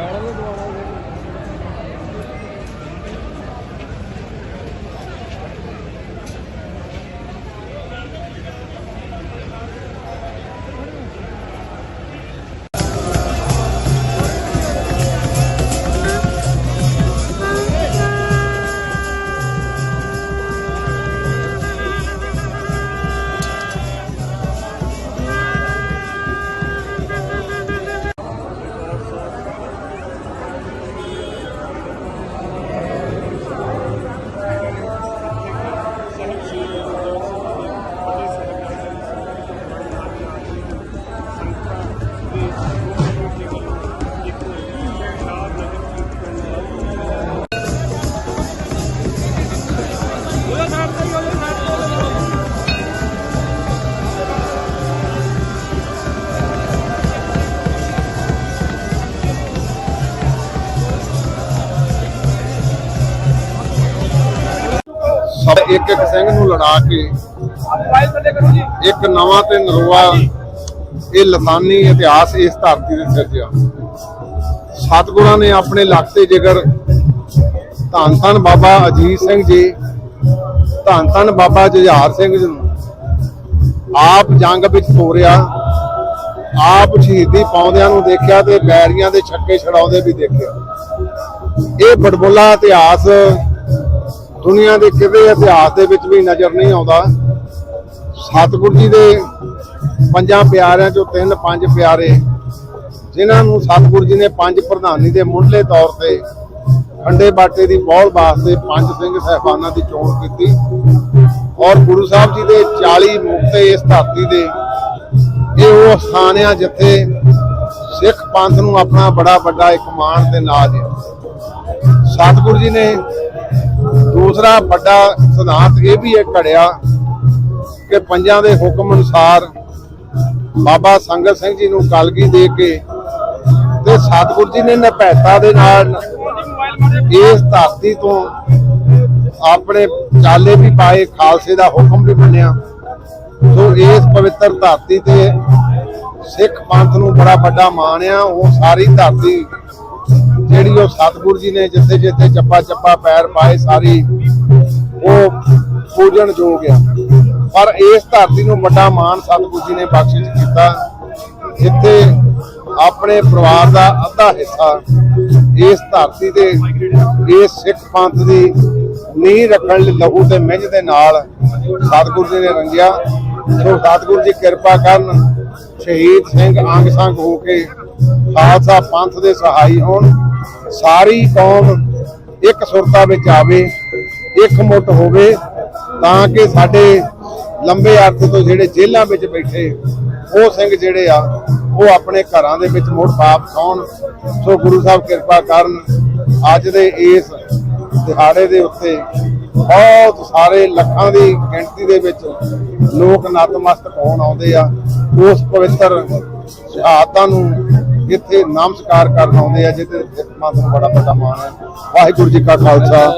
Madam ਨੂੰ ਦਵਾਉਣਾ ਇੱਕ ਇੱਕ ਸਿੰਘ ਨੂੰ ਲੜਾ ਕੇ ਇੱਕ ਨਵਾਂ ਤੇ ਨਰੋਆ, ਇਹ ਲਸਾਨੀ ਇਤਿਹਾਸ ਇਸ ਧਰਤੀ ਦੇ ਸਿਰਜਿਆ ਸਤਿਗੁਰਾਂ ਨੇ ਆਪਣੇ ਲੱਖ ਜਿਗਰ ਧੰਨ ਧੰਨ ਬਾਬਾ ਅਜੀਤ ਸਿੰਘ ਜੀ, ਧੰਨ ਧੰਨ ਬਾਬਾ ਜੁਝਾਰ ਸਿੰਘ ਜੀ ਨੂੰ ਆਪ ਜੰਗ ਵਿੱਚ ਤੋਰਿਆ, ਆਪ ਸ਼ਹੀਦੀ ਪਾਉਂਦਿਆਂ ਨੂੰ ਦੇਖਿਆ ਤੇ ਬੈਰੀਆਂ ਦੇ ਛੱਕੇ ਛਡਾਉਂਦੇ ਵੀ ਦੇਖਿਆ। ਇਹ ਬੜਬੋਲਾ ਇਤਿਹਾਸ ਦੁਨੀਆ ਦੇ ਕਿਸੇ ਇਤਿਹਾਸ ਦੇ ਵਿੱਚ ਵੀ ਨਜ਼ਰ ਨਹੀਂ ਆਉਂਦਾ। ਸਤਿਗੁਰੂ ਜੀ ਦੇ ਪੰਜਾਂ ਪਿਆਰਿਆਂ ਚੋਂ ਤਿੰਨ ਪੰਜ ਪਿਆਰੇ, ਜਿਨ੍ਹਾਂ ਨੂੰ ਸਤਿਗੁਰੂ ਜੀ ਨੇ ਪੰਜ ਪ੍ਰਧਾਨੀ ਦੇ ਮੁੱਢਲੇ ਤੌਰ ਤੇ ਖੰਡੇ ਬਾਟੇ ਦੀ ਬੌਲ ਵਾਸਤੇ ਪੰਜ ਸਿੰਘ ਸਹਿਬਾਨਾਂ ਦੀ ਚੋਣ ਕੀਤੀ ਔਰ ਗੁਰੂ ਸਾਹਿਬ ਜੀ ਦੇ 40 ਮੁਕਤੇ ਇਸ ਧਰਤੀ ਦੇ, ਇਹ ਉਹ ਸਥਾਨ ਆ ਜਿੱਥੇ ਸਿੱਖ ਪੰਥ ਨੂੰ ਆਪਣਾ ਬੜਾ ਵੱਡਾ ਇੱਕ ਮਾਣ ਤੇ ਨਾਜ ਹੈ ਸਤਿਗੁਰੂ ਜੀ ਨੇ ਦੂਸਰਾ ਵੱਡਾ ਸਿਧਾਂਤ ਇਹ ਵੀ ਇੱਕ ਘੜਿਆ ਕਿ ਪੰਜਾਂ ਦੇ ਹੁਕਮ ਅਨੁਸਾਰ ਬਾਬਾ ਸੰਗਤ ਸਿੰਘ ਜੀ ਨੂੰ ਕਲਗੀ ਦੇ ਕੇ ਤੇ ਸਤਿਗੁਰੂ ਜੀ ਨੇ ਨਿਭੈਤਾ ਦੇ ਨਾਲ ਇਸ ਧਰਤੀ ਤੋਂ ਆਪਣੇ ਚਾਲੇ ਵੀ ਪਾਏ, ਖਾਲਸੇ ਦਾ ਹੁਕਮ ਵੀ ਮੰਨਿਆ। ਸੋ ਇਸ ਪਵਿੱਤਰ ਧਰਤੀ ਤੇ ਸਿੱਖ ਪੰਥ ਨੂੰ ਬੜਾ ਵੱਡਾ ਮਾਣ ਆ। ਉਹ ਸਾਰੀ ਧਰਤੀ ਜਿਹੜੀ ਉਹ ਸਤਿਗੁਰੂ ਜੀ ਨੇ ਜਿੱਥੇ ਜਿੱਥੇ ਚੱਪਾ ਚੱਪਾ ਪੈਰ ਪਾਏ ਸਾਰੀ, ਉਹ ਪੂਜਣ ਯੋਗ ਆ। ਪਰ ਇਸ ਧਰਤੀ ਨੂੰ ਵੱਡਾ ਮਾਣ ਸਤਿਗੁਰੂ ਜੀ ਨੇ ਬਖਸ਼ਿਸ਼ ਕੀਤਾ। ਜਿੱਥੇ ਆਪਣੇ ਪਰਿਵਾਰ ਦਾ ਅੱਧਾ ਹਿੱਸਾ ਇਸ ਧਰਤੀ ਤੇ ਇਸ ਸਿੱਖ ਪੰਥ ਦੀ ਨੀਂਹ ਰੱਖਣ ਲਈ ਲਹੂ ਤੇ ਮਿੱਝ ਦੇ ਨਾਲ ਸਤਿਗੁਰੂ ਜੀ ਨੇ ਰੰਗਿਆ। ਸੋ ਸਤਿਗੁਰੂ ਜੀ ਕਿਰਪਾ ਕਰਨ ਸ਼ਹੀਦ ਸਿੰਘ ਅੰਗ ਸੰਗ ਹੋ ਕੇ ਖਾਲਸਾ ਪੰਥ ਦੇ ਸਹਾਈ ਹੋਣ, ਸਾਰੀ ਕੌਮ ਇੱਕ ਸੁਰਤਾ ਵਿੱਚ ਆਵੇ, ਇੱਕ ਮੁੱਠ ਹੋਵੇ, ਤਾਂ ਕਿ ਸਾਡੇ ਲੰਬੇ ਅਰਥ ਤੋਂ ਜਿਹੜੇ ਜੇਲ੍ਹਾਂ ਵਿੱਚ ਬੈਠੇ, ਉਹ ਸਿੰਘ ਜਿਹੜੇ ਆ, ਉਹ ਆਪਣੇ ਘਰਾਂ ਦੇ ਵਿੱਚ ਮੁੜ ਵਾਪਸ ਆਉਣ ਸੋ ਗੁਰੂ ਸਾਹਿਬ ਕਿਰਪਾ ਕਰਨ, ਅੱਜ ਦੇ ਇਸ ਦਿਹਾੜੇ ਦੇ ਉੱਤੇ ਬਹੁਤ ਸਾਰੇ ਲੱਖਾਂ ਦੀ ਗਿਣਤੀ ਦੇ ਵਿੱਚ ਲੋਕ ਨਤਮਸਤਕ ਹੋਣ ਆਉਂਦੇ ਆ। ਉਸ ਪਵਿੱਤਰ ਸ਼ਹਾਦਤਾਂ ਨੂੰ ਇੱਥੇ ਨਮਸਕਾਰ ਕਰਨ ਆਉਂਦੇ ਆ ਜਿਹਦੇ ਸਿੱਖ ਨੂੰ ਬੜਾ ਵੱਡਾ ਮਾਣ ਹੈ। ਵਾਹਿਗੁਰੂ ਜੀ ਕਾ ਖਾਲਸਾ।